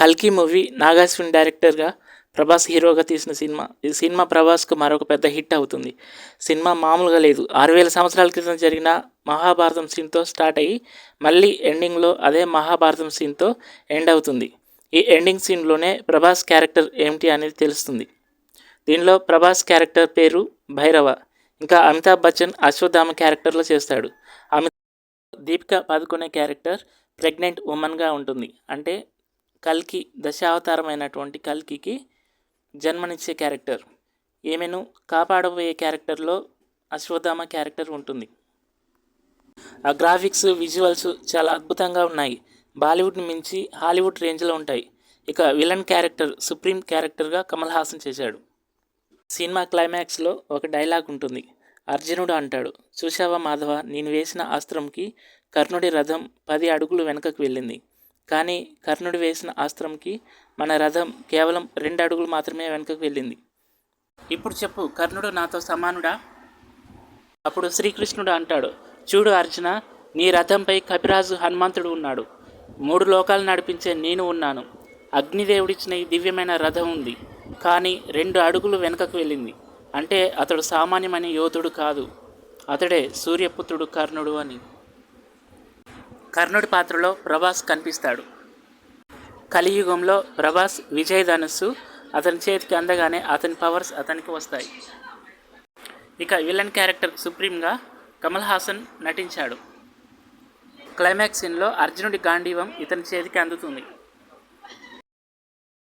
కల్కి మూవీ నాగార్జున డైరెక్టర్గా ప్రభాస్ హీరోగా తీసిన సినిమా. ఈ సినిమా ప్రభాస్కు మరొక పెద్ద హిట్ అవుతుంది. సినిమా మామూలుగా లేదు. ఆరు వేల సంవత్సరాల క్రితం జరిగిన మహాభారతం సీన్తో స్టార్ట్ అయ్యి మళ్ళీ ఎండింగ్లో అదే మహాభారతం సీన్తో ఎండ్ అవుతుంది. ఈ ఎండింగ్ సీన్లోనే ప్రభాస్ క్యారెక్టర్ ఏమిటి అనేది తెలుస్తుంది. దీనిలో ప్రభాస్ క్యారెక్టర్ పేరు భైరవ. ఇంకా అమితాబ్ బచ్చన్ అశ్వత్థామ క్యారెక్టర్లో చేస్తాడు. అమితాబ్ దీపిక పాదుకునే క్యారెక్టర్ ప్రెగ్నెంట్ ఉమెన్గా ఉంటుంది. అంటే కల్కి దశావతారమైనటువంటి కల్కికి జన్మనిచ్చే క్యారెక్టర్. ఈమెను కాపాడబోయే క్యారెక్టర్లో అశ్వత్థామ క్యారెక్టర్ ఉంటుంది. ఆ గ్రాఫిక్స్ విజువల్స్ చాలా అద్భుతంగా ఉన్నాయి. బాలీవుడ్ని మించి హాలీవుడ్ రేంజ్లో ఉంటాయి. ఇక విలన్ క్యారెక్టర్ సుప్రీం క్యారెక్టర్గా కమల్ హాసన్ చేశాడు. సినిమా క్లైమాక్స్లో ఒక డైలాగ్ ఉంటుంది. అర్జునుడు అంటాడు చూశావా మాధవ నేను వేసిన అస్త్రంకి కర్ణుడి రథం పది అడుగులు వెనుకకు వెళ్ళింది. కానీ కర్ణుడు వేసిన అస్త్రంకి మన రథం కేవలం రెండు అడుగులు మాత్రమే వెనుకకు వెళ్ళింది. ఇప్పుడు చెప్పు కర్ణుడు నాతో సమానుడా? అప్పుడు శ్రీకృష్ణుడు అంటాడు చూడు అర్జున నీ రథంపై కపిరాజు హనుమంతుడు ఉన్నాడు. మూడు లోకాలు నడిపించే నేను ఉన్నాను. అగ్నిదేవుడిచ్చిన ఈ దివ్యమైన రథం ఉంది. కానీ రెండు అడుగులు వెనుకకు వెళ్ళింది. అంటే అతడు సామాన్యమైన యోధుడు కాదు. అతడే సూర్యపుత్రుడు కర్ణుడు అని. కర్ణుడి పాత్రలో ప్రభాస్ కనిపిస్తాడు. కలియుగంలో ప్రభాస్ విజయ ధనుస్సు అతని చేతికి అందగానే అతని పవర్స్ అతనికి వస్తాయి. ఇక విలన్ క్యారెక్టర్ సుప్రీంగా కమల్ హాసన్ నటించాడు. క్లైమాక్స్ సీన్లో అర్జునుడి గాంధీవం ఇతని చేతికి అందుతుంది.